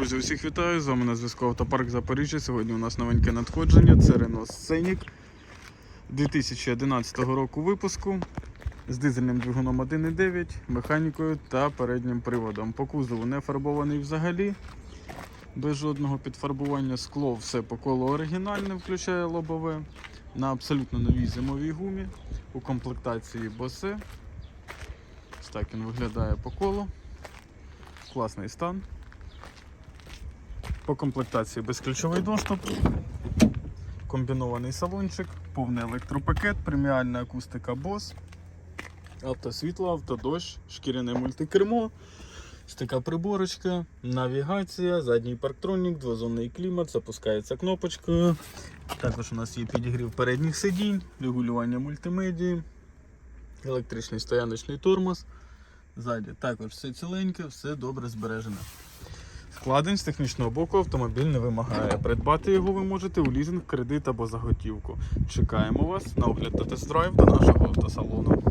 Друзі, усіх вітаю! З вами на зв'язку Автопарк Запоріжжя. Сьогодні у нас новеньке надходження. Це Renault Scenic 2011 року випуску з дизельним двигуном 1.9, механікою та переднім приводом. По кузову не фарбований взагалі, без жодного підфарбування. Скло все по колу оригінальне, включає лобове. На абсолютно новій зимовій гумі. У комплектації Bose. Ось так він виглядає по колу. Класний стан. По комплектації безключовий доступ, комбінований салончик, повний електропакет, преміальна акустика Bose, автосвітло, автодощ, шкіряне мультикермо, ось така приборочка, навігація, задній парктронік, двозонний клімат, запускається кнопочкою. Також у нас є підігрів передніх сидінь, регулювання мультимедії, електричний стояночний тормоз. Ззаді також все ціленьке, все добре збережене. Вкладень з технічного боку автомобіль не вимагає. Придбати його ви можете у лізинг, кредит або заготівку. Чекаємо вас на огляд та тест-драйв до нашого автосалону.